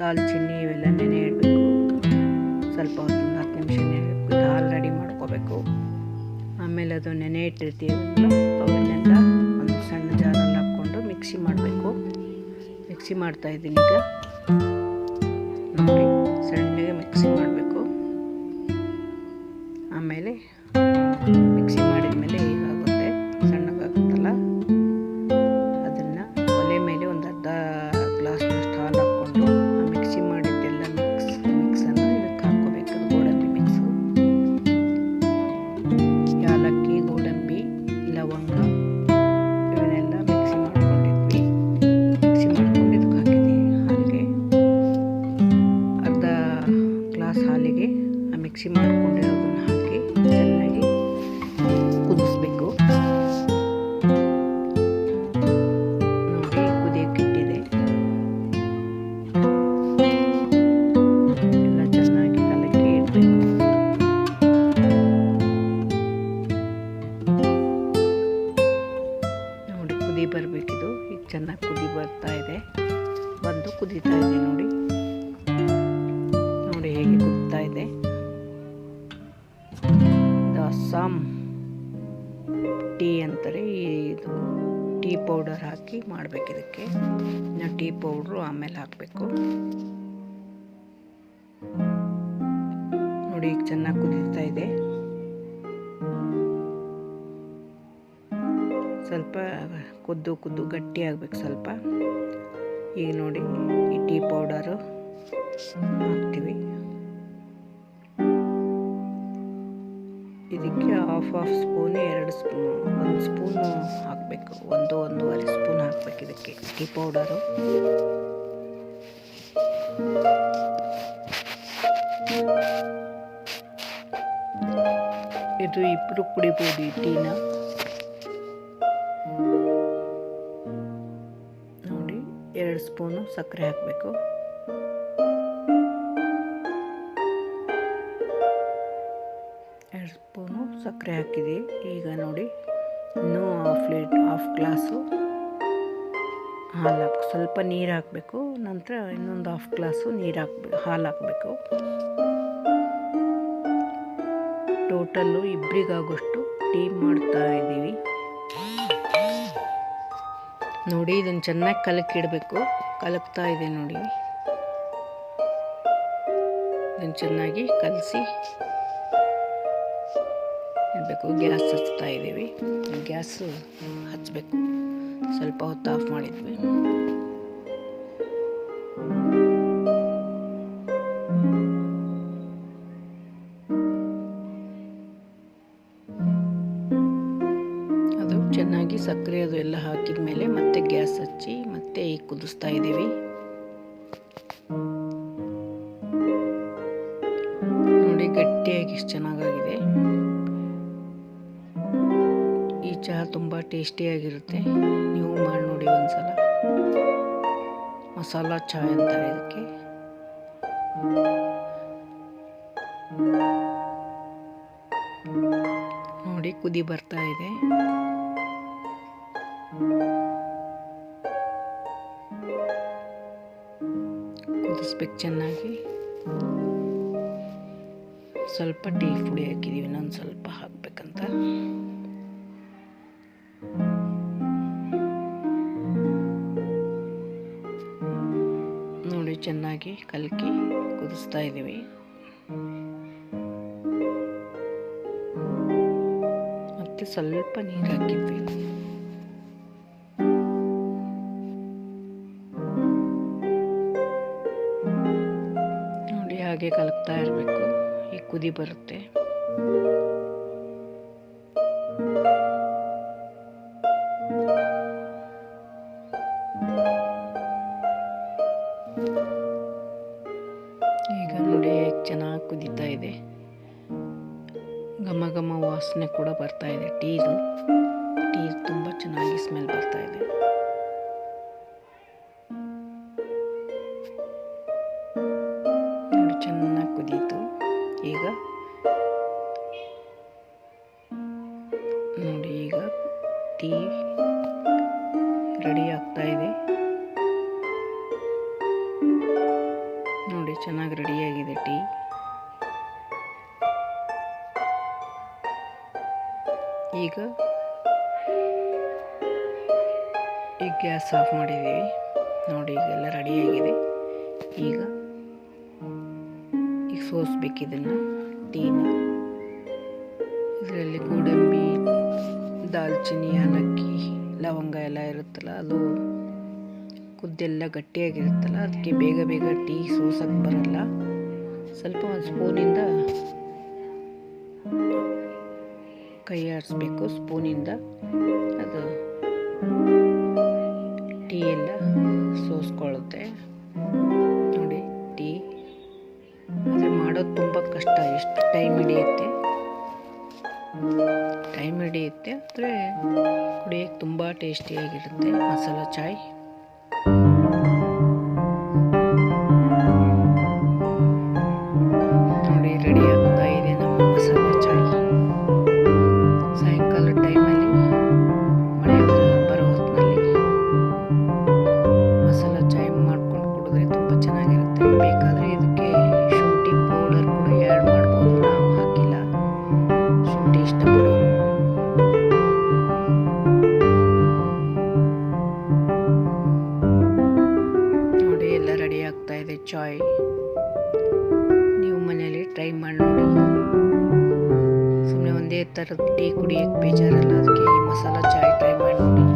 ದಾಲ್ಚಿನ್ನಿ ಇವೆಲ್ಲ ನೆನೆ ಇಡಬೇಕು. ಸ್ವಲ್ಪ ಒಂದು ಹತ್ತು ನಿಮಿಷ ನೆನೆ ದಾಲ್ ರೆಡಿ ಮಾಡ್ಕೋಬೇಕು. ಆಮೇಲೆ ಅದು ನೆನೆ ಇಟ್ಟಿರ್ತೀವಿ ಅವನ್ನೆಲ್ಲ ಒಂದು ಸಣ್ಣ ಜಾರಲ್ಲಿ ಹಾಕ್ಕೊಂಡು ಮಿಕ್ಸಿ ಮಾಡಬೇಕು. ಮಿಕ್ಸಿ ಮಾಡ್ತಾ ಇದ್ದೀನಿ ಈಗ. ನೋಡಿ, ಸಣ್ಣಗೆ ಮಿಕ್ಸಿ ಮಾಡಬೇಕು. ಆಮೇಲೆ ಮಿಕ್ಸಿ ಮಿಕ್ಸಿ ಮಾಡಿಕೊಂಡಿರೋದನ್ನ ಹಾಕಿ ಚೆನ್ನಾಗಿ ಕುದಿಸ್ಬೇಕು. ಬರಬೇಕಿದು. ಈಗ ಚೆನ್ನಾಗಿ ಕುದಿ ಬರ್ತಾ ಇದೆ. ಬಂದು ಕುದೀತಾ ಇದೆ ನೋಡಿ. ನೋಡಿ ಹೇಗೆ ಅಸ್ಸಾಂ ಟೀ ಅಂತಾರೆ, ಇದು ಟೀ ಪೌಡರ್ ಹಾಕಿ ಮಾಡಬೇಕು ಇದಕ್ಕೆ. ಇನ್ನು ಟೀ ಪೌಡ್ರು ಆಮೇಲೆ ಹಾಕಬೇಕು. ನೋಡಿ, ಈಗ ಚೆನ್ನಾಗಿ ಕುದೀತಾ ಇದೆ. ಸ್ವಲ್ಪ ಕುದ್ದು ಕುದ್ದು ಗಟ್ಟಿ ಆಗ್ಬೇಕು ಸ್ವಲ್ಪ. ಈಗ ನೋಡಿ, ಈ ಟೀ ಪೌಡರು ಹಾಕ್ತೀವಿ. ಇದಕ್ಕೆ ಹಾಫ್ ಹಾಫ್ ಸ್ಪೂನ್ ಎರಡು ಸ್ಪೂನು ಒಂದು ಸ್ಪೂನು ಹಾಕಬೇಕು, ಒಂದು ಒಂದೂವರೆ ಸ್ಪೂನ್ ಹಾಕಬೇಕು ಇದಕ್ಕೆ ಟೀ ಪೌಡರು ಇದು ಇಬ್ಬರು ಕುಡಿಬೋದು ಈ ಟೀನ. ನೋಡಿ, ಎರಡು ಸ್ಪೂನು ಸಕ್ಕರೆ ಹಾಕಬೇಕು. ಸಕ್ಕರೆ ಹಾಕಿದೆ ಈಗ ನೋಡಿ, ಇನ್ನೂ ಹಾಫ್ ಲೀಟ್ ಹಾಫ್ ಗ್ಲಾಸು ಹಾಲು ಹಾಕಿ, ಸ್ವಲ್ಪ ನೀರು ಹಾಕಬೇಕು. ನಂತರ ಇನ್ನೊಂದು ಹಾಫ್ ಗ್ಲಾಸು ನೀರು ಹಾಕ್ಬೇಕು ಹಾಲು ಹಾಕಬೇಕು. ಟೋಟಲ್ಲು ಇಬ್ಬರಿಗಾಗೋಷ್ಟು ಟೀ ಮಾಡ್ತಾ ಇದ್ದೀವಿ. ನೋಡಿ ಇದನ್ನು ಚೆನ್ನಾಗಿ ಕಲಕಿಡಬೇಕು. ಕಲಕ್ತಾ ಇದೆ ನೋಡಿ. ಇದನ್ನು ಚೆನ್ನಾಗಿ ಕಲಸಿ ಇಡಬೇಕು ಗ್ಯಾಸ್ ಹಚ್ತಾ ಇದ್ದೀವಿ. ಗ್ಯಾಸು ಹಚ್ಚಬೇಕು ಸ್ವಲ್ಪ ಹೊತ್ತು ಆಫ್ ಮಾಡಿದ್ವಿ. ಅದು ಚೆನ್ನಾಗಿ ಸಕ್ಕರೆ ಅದು ಎಲ್ಲ ಹಾಕಿದ ಮೇಲೆ ಮತ್ತೆ ಗ್ಯಾಸ್ ಹಚ್ಚಿ ಮತ್ತೆ ಕುದಿಸ್ತಾ ಇದ್ದೀವಿ. ಚಹಾ ತುಂಬ ಟೇಸ್ಟಿಯಾಗಿರುತ್ತೆ ನೀವು ಮಾಡಿ ನೋಡಿ ಒಂದ್ಸಲ. ಮಸಾಲ ಚಹಾ ಅಂತಾರೆ ಇದಕ್ಕೆ. ನೋಡಿ ಕುದಿ ಬರ್ತಾ ಇದೆ. ಕುದಿಸ್ಬೇಕು ಚೆನ್ನಾಗಿ. ಸ್ವಲ್ಪ ಟೀ ಪುಡಿ ಹಾಕಿದ್ದೀವಿ ಇನ್ನೊಂದು ಸ್ವಲ್ಪ ಹಾಕ್ಬೇಕಂತ. ಚೆನ್ನಾಗಿ ಕಲಕಿ ಕುದಿಸ್ತಾ ಇದ್ದೀವಿ. ಮತ್ತೆ ಸ್ವಲ್ಪ ನೀರು ಹಾಕಿದ್ವಿ. ನೋಡಿ ಹಾಗೆ ಕಲಕ್ತಾ ಇರಬೇಕು. ಈ ಕುದಿ ಬರುತ್ತೆ. ಈಗ ಕುದೀತಾ ಇದೆ. ಘಮ ಘಮ ವಾಸನೆ ಕೂಡ ಬರ್ತಾ ಇದೆ. ಟೀದು ಟೀ ತುಂಬ ಚೆನ್ನಾಗಿ ಸ್ಮೆಲ್ ಬರ್ತಾ ಇದೆ. ನೋಡಿ ಚೆನ್ನಾಗಿ ಕುದೀತು. ಈಗ ನೋಡಿ ಈಗ ಟೀ ರೆಡಿ ಆಗ್ತಾ ಇದೆ. ನೋಡಿ ಚೆನ್ನಾಗಿ ರೆಡಿಯಾಗಿದೆ ಟೀ. ಈಗ ಈಗ ಗ್ಯಾಸ್ ಆಫ್ ಮಾಡಿದ್ದೀವಿ. ನೋಡಿ, ಈಗೆಲ್ಲ ರೆಡಿಯಾಗಿದೆ ಈಗ ಈಗ ಸೋಸ್ಬೇಕು ಇದನ್ನು ಟೀನ. ಇದರಲ್ಲಿ ಗೋಡಂಬಿ, ದಾಲ್ಚಿನ್ನಿ ಅನಕ್ಕಿ ಲವಂಗ ಎಲ್ಲ ಇರುತ್ತಲ್ಲ, ಅದು ಕುದ್ದೆಲ್ಲ ಗಟ್ಟಿಯಾಗಿರುತ್ತಲ್ಲ, ಅದಕ್ಕೆ ಬೇಗ ಬೇಗ ಟೀ ಸೋಸಕ್ಕೆ ಬರಲ್ಲ. ಸ್ವಲ್ಪ ಒಂದು ಸ್ಪೂನಿಂದ ಕೈ ಆಡಿಸ್ಬೇಕು ಸ್ಪೂನಿಂದ. ಅದು ಟೀ ಎಲ್ಲ ಸೋಸ್ಕೊಳ್ಳುತ್ತೆ. ನೋಡಿ ಟೀ. ಆದರೆ ಮಾಡೋದು ತುಂಬ ಕಷ್ಟ. ಎಷ್ಟು ಟೈಮ್ ಹಿಡಿಯುತ್ತೆ? ಟೈಮ್ ಹಿಡಿಯುತ್ತೆ ಅಂದರೆ ಕುಡಿಯೋಕ್ಕೆ ತುಂಬ ಟೇಸ್ಟಿಯಾಗಿರುತ್ತೆ ಮಸಾಲ ಚಾಯ್. ಥರದ ಟೀ ಕುಡಿಯೋಕ್ಕೆ ಬೇಜಾರಲ್ಲ ಅದಕ್ಕೆ ಈ ಮಸಾಲ ಚಾಯ್ ಟ್ರೈ ಮಾಡಿ. ನೋಡಿ